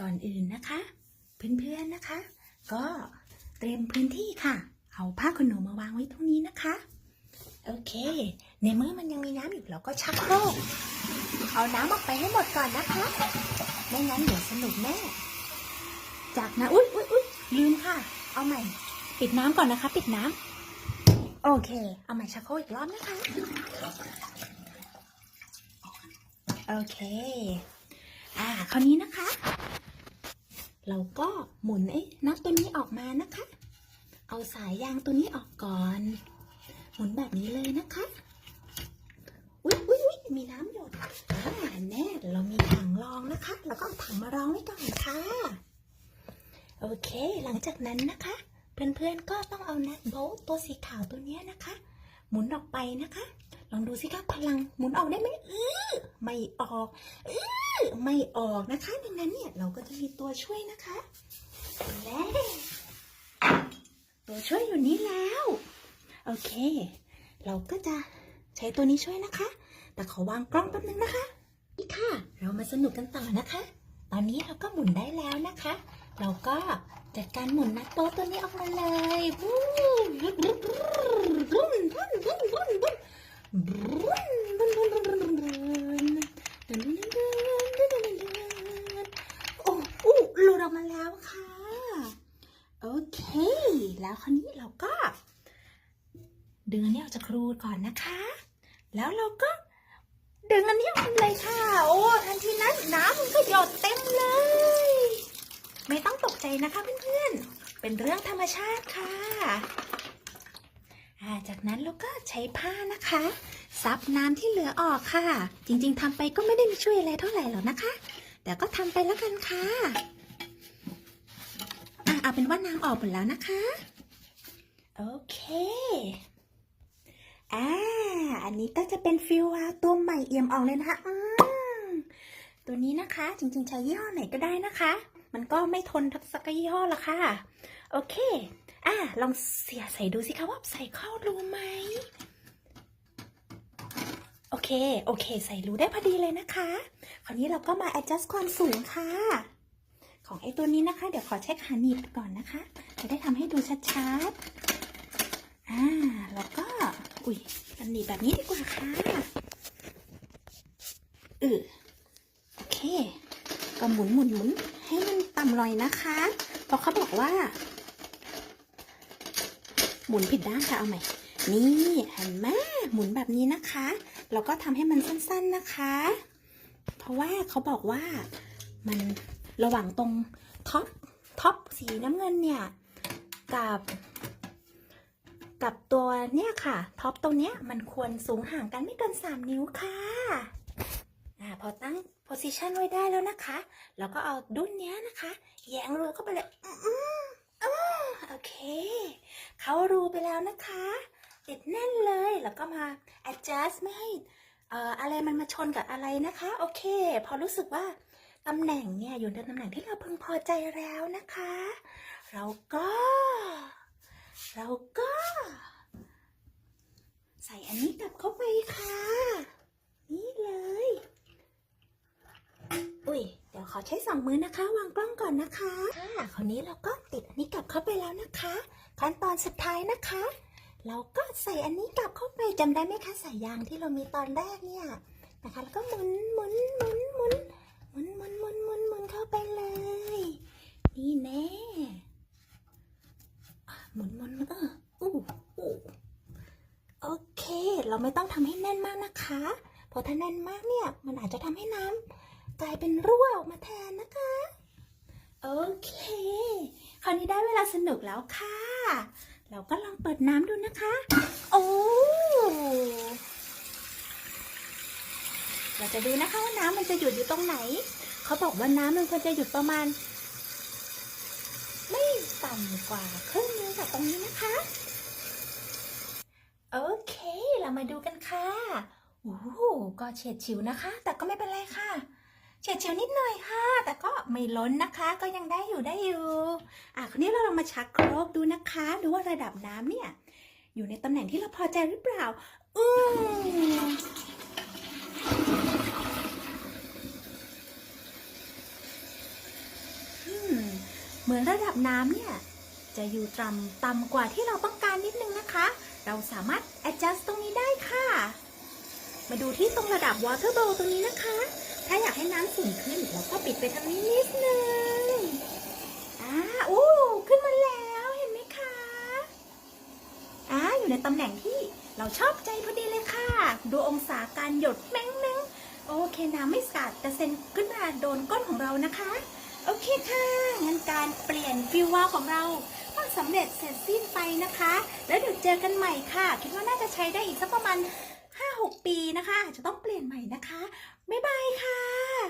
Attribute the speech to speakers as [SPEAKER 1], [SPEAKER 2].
[SPEAKER 1] ก่อนอื่นนะคะ เพื่อนๆนะคะ ก็เตรียมพื้นที่ค่ะ เอาผ้าขนหนูมาวางไว้ตรงนี้นะคะ โอเค ในเมื่อมันยังมีน้ำอยู่เราก็ชักโครกเอาน้ำออกไปให้หมดก่อนนะคะ ไม่งั้นเดี๋ยวสนุกแน่ จากนะอุ๊ยอุ๊ยอุ๊ยลืมค่ะ เอาใหม่ ปิดน้ำก่อนนะคะ ปิดน้ำโอเค เอาใหม่ชักโครกอีกรอบนะคะ โอเค อ่า คราวนี้นะคะ เราก็หมุนไอ้น็อตตัวนี้ออกมานะคะ เอาสายยางตัวนี้ออกก่อน หมุนแบบนี้เลยนะคะ อุ๊ยอุ๊ยอุ๊ยมีน้ำหยดแน่เรามีถังรองนะคะเราก็เอาถังมารองไว้ก่อนค่ะ โอเค หลังจากนั้นนะคะ เพื่อนๆก็ต้องเอานัดโบตัวสีขาวตัวนี้นะคะ หมุนออกไปนะคะ ลองดูสิคะพลังหมุนออกได้ไหมอือ ไม่ออกอไม่ออกนะคะ ดังนั้นเนี่ยเราก็จะมีตัวช่วยนะคะ และตัวช่วยอยู่นี้แล้ว โอเค เราก็จะใช้ตัวนี้ช่วยนะคะ แต่ขอวางกล้องแป๊บนึงนะคะ นี่ค่ะ เรามาสนุกกันต่อนะคะ ตอนนี้เราก็หมุนได้แล้วนะคะ เราก็จัดการหมุนนักโต๊ะตัวนี้ออกมาเลยบู๊บบู๊บบู๊บบู๊บบู๊บบู๊บบู๊บ ดึงอันนี้ออกจากรูก่อนนะคะ แล้วเราก็ดึงอันนี้ออกเลยค่ะ โอ้ทันทีนั้นน้ำมันก็หยดเต็มเลย ไม่ต้องตกใจนะคะเพื่อนๆ เป็นเรื่องธรรมชาติค่ะจากนั้นเราก็ใช้ผ้านะคะ ซับน้ำที่เหลือออกค่ะ จริงๆทำไปก็ไม่ได้มีช่วยอะไรเท่าไหร่หรอกนะคะ แต่ก็ทำไปแล้วกันค่ะอะเอาเป็นว่าน้ำออกหมดแล้วนะคะ โอเค อ่า อันนี้ก็จะเป็นฟิววาล์วตัวใหม่เอี่ยมอ่อกเลยนะคะอืมตัวนี้นะคะ จริงๆ ใช้ยี่ห้อไหนก็ได้นะคะ มันก็ไม่ทนทักสักยี่ห้อละค่ะ โอเค อ่าลองเสียใส่ดูสิคะว่าใส่เข้ารูไหม โอเค โอเค ใส่รูได้พอดีเลยนะคะ คราวนี้เราก็มา adjust ความสูงค่ะ ของไอ้ตัวนี้นะคะ เดี๋ยวขอเช็คหาหนีบก่อนนะคะ จะได้ทำให้ดูชัดๆ อ่า แล้วก็ อุ้ยกันหนีแบบนี้ดีกว่าค่ะเออโอเค ก็หมุนหมุนหมุนให้มันต่ำหน่อยนะคะ เพราะเขาบอกว่า หมุนผิดด้านค่ะ เอาใหม่ นี่เห็นไหมหมุนแบบนี้นะคะ แล้วก็ทำให้มันสั้นๆนะคะ เพราะว่าเขาบอกว่ามันระหว่างตรงท็อปท็อปสีน้ำเงินเนี่ย กับ กับตัวเนี่ยค่ะ ท็อปตรงเนี้ยมันควรสูงห่างกันไม่เกิน 3 นิ้วค่ะอ่าพอตั้ง position ไว้ได้แล้วนะคะแล้วก็เอาดุ้นเนี้ยนะคะ แยงรูเข้าไปเลยอืมอืมโอเค เขารูไปแล้วนะคะ ติดแน่นเลยแล้วก็มา adjust ไม่ให้เอ่ออะไรมันมาชนกับอะไรนะคะ โอเค พอรู้สึกว่าตำแหน่งเนี่ยอยู่ในตำแหน่งที่เราพึงพอใจแล้วนะคะ เราก็ เราก็ ใส่อันนี้กลับเข้าไปค่ะ นี่เลย อุ้ย เดี๋ยวขอ ใช้สองมือนะคะ วางกล้องก่อนนะคะค่ะคราวนี้เราก็ติดอันนี้กลับเข้าไปแล้วนะคะ ขั้นตอนสุดท้ายนะคะ เราก็ใส่อันนี้กลับเข้าไปจำได้ไหมคะสายยางที่เรามีตอนแรกเนี่ยนะคะ แล้วก็หมุนหมุนหมุนหมุนหมุนหมุนหมุนหมุนหมุนเข้าไปเลย นี่แน่หมุนหมุนเอออู้อู้โอเค เราไม่ต้องทำให้แน่นมากนะคะ เพราะถ้าแน่นมากเนี่ย มันอาจจะทำให้น้ำก ลายเป็นรั่วออกมาแทนนะคะ โอเค คราวนี้ได้เวลาสนุกแล้วค่ะ เราก็ลองเปิดน้ำดูนะคะ โอ้เราจะดูนะคะว่าน้ำมันจะหยุดอยู่ตรงไหน เขาบอกว่าน้ำมันควรจะหยุดประมาณ ไม่ต่ำกว่าครึ่งนึงจากตรงนี้นะคะ โอเค เรามาดูกันค่ะโอ้ก็เฉียดฉิวนะคะ แต่ก็ไม่เป็นไรค่ะ เฉียดฉิวนิดหน่อยค่ะ แต่ก็ไม่ล้นนะคะ ก็ยังได้อยู่ได้อยู่ อะคราวนี้เราลองมาชักโครกดูนะคะดูว่าระดับน้ำเนี่ย อยู่ในตำแหน่งที่เราพอใจหรือเปล่า อืมเหมือนระดับน้ำเนี่ย จะอยู่ต่ำต่ำกว่าที่เราต้องการนิดนึงนะคะ เราสามารถ adjust ตรงนี้ได้ค่ะ มาดูที่ตรงระดับ water bowl ตรงนี้นะคะ ถ้าอยากให้น้ำสูงขึ้นเราก็ปิดไปทางนี้นิดนึงอ่าโอ้ขึ้นมาแล้วเห็นไหมคะอ่าอยู่ในตำแหน่งที่เราชอบใจพอดีเลยค่ะ ดูองศาการหยดแม่งแมงโอเคน้ำไม่สาดกระเซ็นขึ้นมาโดนก้นของเรานะคะ โอเคค่ะงั้นการเปลี่ยนฟิววาล์ของเราก็สำเร็จเสร็จสิ้นไปนะคะ แล้วเดี๋ยวเจอกันใหม่ค่ะ คิดว่าน่าจะใช้ได้อีกสักประมาณ5-6 ปีนะคะอาจจะต้องเปลี่ยนใหม่นะคะ บ๊ายบายค่ะ